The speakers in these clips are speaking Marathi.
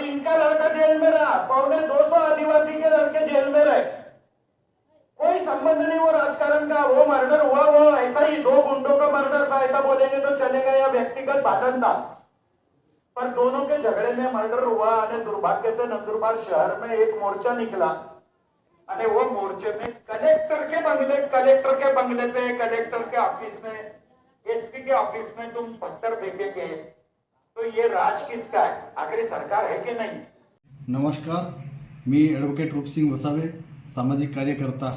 और इनका लड़का जेल में रहा पौने दो सौ आदिवासी के लड़के जेल में रहे कोई संबंध नहीं वो राजकारण का वो मर्डर हुआ वो ऐसा ही दो गुंडों का मर्डर था ऐसा बोलेंगे तो चलेगा या व्यक्तिगत भाषण था पर दोनों के झगड़े में मर्डर हुआ અને दुर्भाग्य से नंदुरबार शहर में एक मोर्चा निकला અને वो मोर्चे में कलेक्टर के बंगले कलेक्टर के बंगले पे कलेक्टर के ऑफिस में एसपी के ऑफिस में तुम पत्थर फेंकेंगे तो ये राज किसका है? आखिर सरकार है कि नहीं? नमस्कार मी ॲडव्होकेट रूपसिंग वसावे सामाजिक कार्यकर्ता.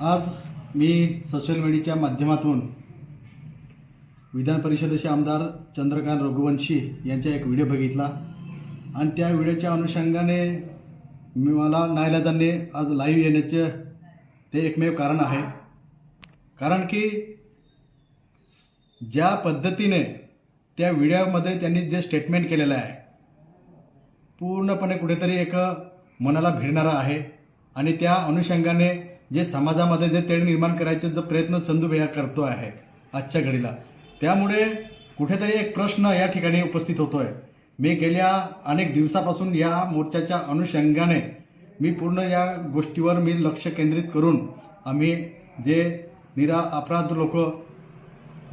आज मी सोशल मीडियाच्या माध्यमातून विधान परिषदेचे आमदार चंद्रकांत रघुवंशी यांचा एक व्हिडिओ बघितला. आणि त्या व्हिडिओच्या अनुषंगाने मी मला नाईलाजाने आज लाईव्ह येण्याचे ते एकमेव कारण आहे. कारण की ज्या पद्धतीने त्या व्हिडिओमध्ये त्यांनी जे स्टेटमेंट केलेलं आहे पूर्णपणे कुठेतरी एक मनाला भिडणारा आहे. आणि त्या अनुषंगाने जे समाजामध्ये जे तेढ निर्माण करायचे जो प्रयत्न चंदूभैया करतो आहे आजच्या घडीला. त्यामुळे कुठेतरी एक प्रश्न या ठिकाणी उपस्थित होतोय. मी गेल्या अनेक दिवसापासून या मोर्चाच्या अनुषंगाने मी पूर्ण या गोष्टीवर मी लक्ष केंद्रित करून आम्ही जे निरा अपराध लोक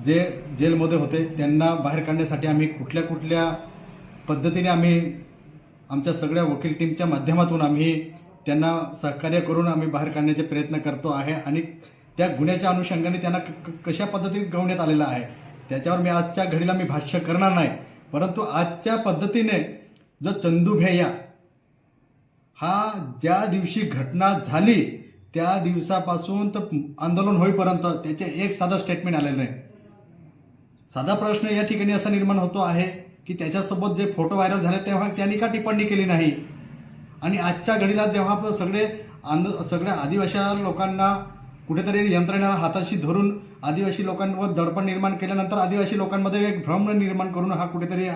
जे जेलमध्ये होते त्यांना बाहेर काढण्यासाठी आम्ही कुठल्या कुठल्या पद्धतीने आम्ही आमच्या सगळ्या वकील टीमच्या माध्यमातून आम्ही त्यांना सहकार्य करून आम्ही बाहेर काढण्याचे प्रयत्न करतो आहे आणि त्या गुन्ह्याच्या अनुषंगाने त्यांना क- कशा पद्धतीने गवण्यात आलेला आहे त्याच्यावर मी आजच्या घडीला मी भाष्य करणार नाही. परंतु आजच्या पद्धतीने जो चंदू भैया हा ज्या दिवशी घटना झाली त्या दिवसापासून तर आंदोलन होईपर्यंत त्याचे एक साधं स्टेटमेंट आलेलं आहे. साधा प्रश्न या ठिकाणी असा निर्माण होतो आहे की त्याच्यासोबत जे फोटो व्हायरल झाले तेव्हा त्यांनी का टिप्पणी केली नाही? आणि आजच्या घडीला जेव्हा सगळे आंद सगळ्या आदिवासी लोकांना कुठेतरी यंत्रणेला हाताशी धरून आदिवासी लोकांवर दडपण निर्माण केल्यानंतर आदिवासी लोकांमध्ये एक भ्रम निर्माण करून हा कुठेतरी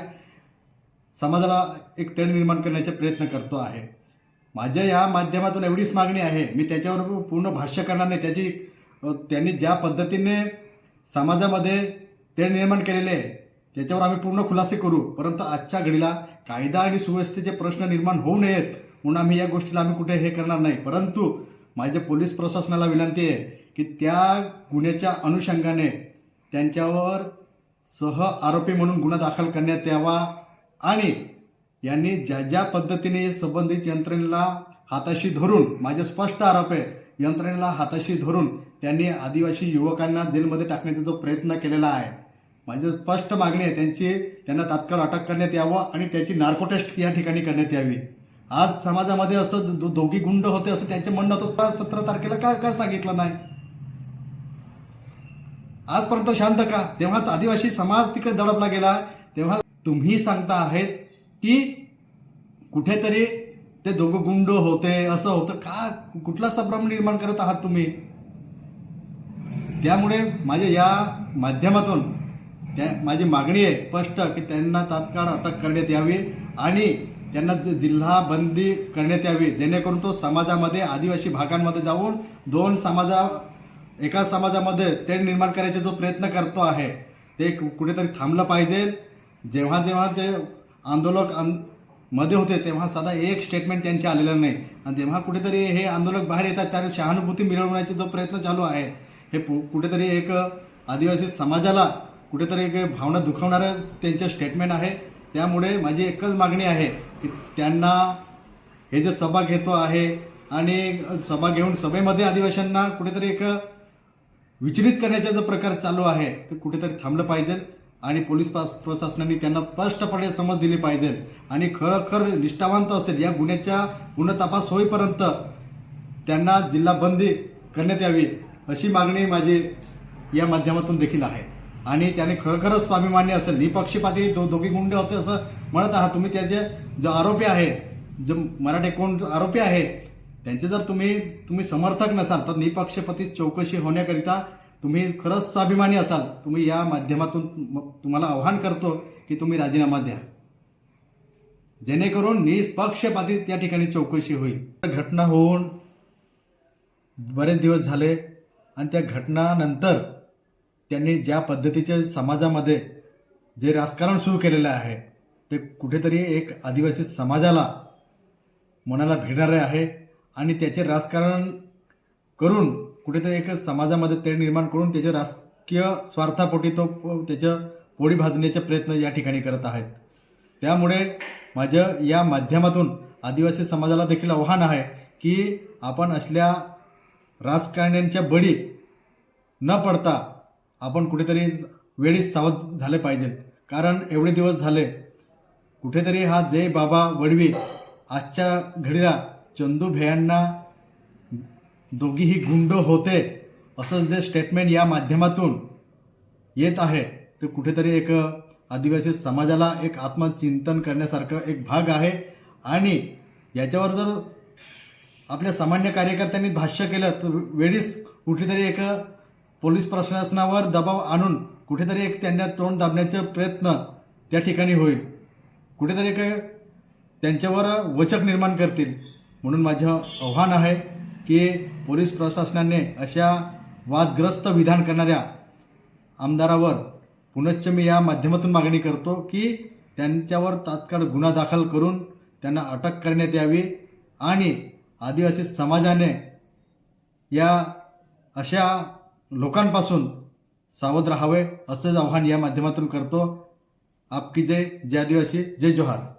समाजाला एक तेढ निर्माण करण्याचा प्रयत्न करतो आहे. माझ्या या माध्यमातून एवढीच मागणी आहे. मी त्याच्यावर पूर्ण भाष्य करणार नाही. त्याची त्यांनी ज्या पद्धतीने समाजामध्ये ते निर्माण केलेले आहे. त्याच्यावर आम्ही पूर्ण खुलासे करू. परंतु आजच्या घडीला कायदा आणि सुव्यवस्थेचे प्रश्न निर्माण होऊ नयेत म्हणून आम्ही या गोष्टीला आम्ही कुठे हे करणार नाही. परंतु माझ्या पोलीस प्रशासनाला विनंती आहे की त्या गुन्ह्याच्या अनुषंगाने त्यांच्यावर सह आरोपी म्हणून गुन्हा दाखल करण्यात यावा आणि यांनी ज्या ज्या पद्धतीने संबंधित यंत्रणेला हाताशी धरून माझे स्पष्ट आरोप आहे यंत्रणेला हाताशी धरून त्यांनी आदिवासी युवकांना जेलमध्ये टाकण्याचा जो प्रयत्न केलेला आहे माझी स्पष्ट मागणी आहे त्यांची त्यांना तात्काळ अटक करण्यात यावं आणि त्याची नार्को टेस्ट या ठिकाणी करण्यात यावी. आज समाजामध्ये असं दोघी गुंड होते असं त्यांचे म्हणणं होतं सतरा तारखेला का का सांगितलं नाही? आजपर्यंत शांत का? तेव्हा आदिवासी समाज तिकडे दडपला गेला तेव्हा तुम्ही सांगता आहेत की कुठेतरी ते दोघं गुंड होते असं होतं. का कुठला संभ्रम निर्माण करत आहात तुम्ही? त्यामुळे माझ्या या माध्यमातून त्या माझी मागणी आहे स्पष्ट की त्यांना तात्काळ अटक करण्यात यावी आणि त्यांना जिल्हा बंदी करण्यात यावी जेणेकरून तो समाजामध्ये आदिवासी भागांमध्ये जाऊन दोन समाजा एका समाजामध्ये तेढ निर्माण करायचा जो प्रयत्न करतो आहे ते कुठेतरी थांबलं पाहिजे. जेव्हा जेव्हा ते आंदोलक आं- मध्ये होते तेव्हा साधा एक स्टेटमेंट त्यांचे आलेलं नाही. आणि जेव्हा कुठेतरी हे आंदोलक बाहेर येतात त्याने सहानुभूती मिळवण्याचा जो प्रयत्न चालू आहे हे पु- कुठेतरी एक आदिवासी समाजाला कुठेतरी एक भावना दुखवणारं त्यांचं स्टेटमेंट आहे. त्यामुळे माझी एकच मागणी आहे की त्यांना हे जे सभा घेतो आहे आणि सभा घेऊन सभेमध्ये आदिवासींना कुठेतरी एक विचलित करण्याचा जो प्रकार चालू आहे ते कुठेतरी थांबलं पाहिजे आणि पोलीस पास प्रशासनाने त्यांना स्पष्टपणे समज दिली पाहिजे. आणि खरोखर निष्ठावंत असेल या गुन्ह्याच्या गुन्हा तपास होईपर्यंत त्यांना जिल्हा बंदी करण्यात यावी अशी मागणी माझी या माध्यमातून देखील आहे. आणि त्याने खरोखरच स्वाभिमान्य असेल निपक्षपाती दो दोघी गुंडे होते असं म्हणत आहात. तुम्ही त्याचे जो आरोपी आहे जो मराठी कोण आरोपी आहे त्यांचे जर तुम्ही तुम्ही समर्थक नसाल तर निपक्षपाती चौकशी होण्याकरिता तुम्ही खरंच स्वाभिमानी असाल. तुम्ही या माध्यमातून तुम्हाला आव्हान करतो की तुम्ही राजीनामा द्या. जेणेकरून निपक्षपाती त्या ठिकाणी चौकशी होईल. घटना होऊन बरेच दिवस झाले आणि त्या घटनानंतर त्यांनी ज्या पद्धतीचे समाजामध्ये जे राजकारण सुरू केलेलं आहे ते कुठेतरी एक आदिवासी समाजाला मनाला भिडणारे आहे आणि त्याचे राजकारण करून कुठेतरी एक समाजामध्ये ते निर्माण करून त्याचे राजकीय स्वार्थापोटी तो त्याचं पोळी भाजण्याचे प्रयत्न या ठिकाणी करत आहेत. त्यामुळे माझं या माध्यमातून आदिवासी समाजाला देखील आव्हान आहे की आपण असल्या राजकारण्यांच्या बळी न पडता आपण कुठेतरी वेळीच सावध झाले पाहिजेत. कारण एवढे दिवस झाले कुठेतरी हा जय बाबा वडवी आजच्या घडीला चंदू भेयांना दोघीही गुंड होते असंच जे स्टेटमेंट या माध्यमातून येत आहे ते कुठेतरी एक आदिवासी समाजाला एक आत्मचिंतन करण्यासारखं एक भाग आहे. आणि याच्यावर जर आपल्या सामान्य कार्यकर्त्यांनी भाष्य केलं तर वेळीच कुठेतरी एक पोलीस प्रशासनावर दबाव आणून कुठेतरी एक त्यांना तोंड दाबण्याचे प्रयत्न त्या ठिकाणी होईल. कुठेतरी एक त्यांच्यावर वचक निर्माण करतील. म्हणून माझं आव्हान आहे की पोलीस प्रशासनाने अशा वादग्रस्त विधान करणाऱ्या आमदारावर पुनश्च मी या माध्यमातून मागणी करतो की त्यांच्यावर तात्काळ गुन्हा दाखल करून त्यांना अटक करण्यात यावी आणि आदिवासी समाजाने या अशा लोकांपासून सावध राहावे असंच आव्हान या माध्यमातून करतो. आपकी जय जय आदिवासी जय जोहार.